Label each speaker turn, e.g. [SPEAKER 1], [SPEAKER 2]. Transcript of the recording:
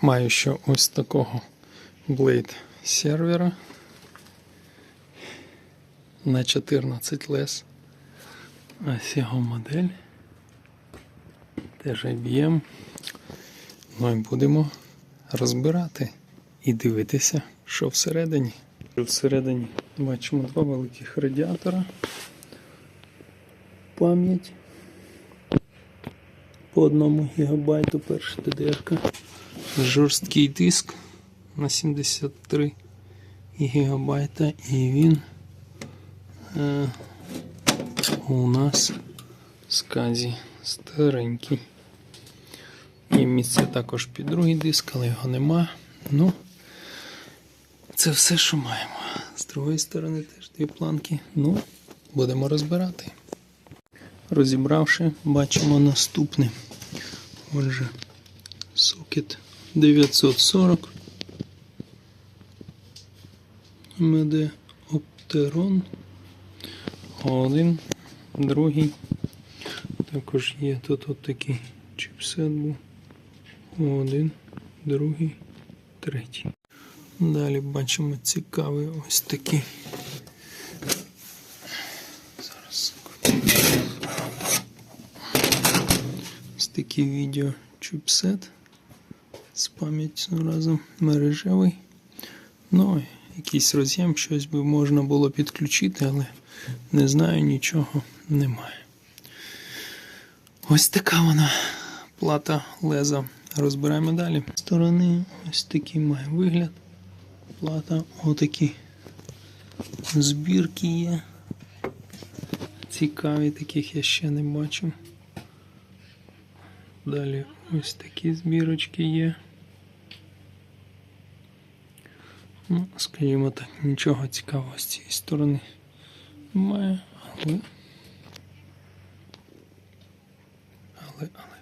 [SPEAKER 1] Маю ще ось такого Blade сервера на 14 лес. Ось його модель. Теж IBM. Ну і будемо розбирати і дивитися, що всередині. Всередині бачимо два великих радіатора. Пам'ять по одному гігабайту перша ДДР. Жорсткий диск на 73 гігабайта і він е, у нас з казі старенький. Є місце також під другий диск, але його нема. Ну, це все, що маємо. З другої сторони теж дві планки. Ну, будемо розбирати. Розібравши, бачимо наступне. Отже, сокет 940. МД Opteron. Один, другий. Також є тут от такий чіпсет був. Один, другий, третій. Далі бачимо цікавий ось такий. Такий відео чіпсет з пам'яттю разом мережевий. Ну, якийсь роз'єм, щось би можна було підключити, але не знаю, нічого немає. Ось така вона плата леза. Розбираємо далі. З сторони ось такий має вигляд. Плата, отакі збірки є. Цікаві, таких я ще не бачив. Далі ось такі збірочки є. Ну, скажімо так, нічого цікавого з цієї сторони немає, але. Але, але.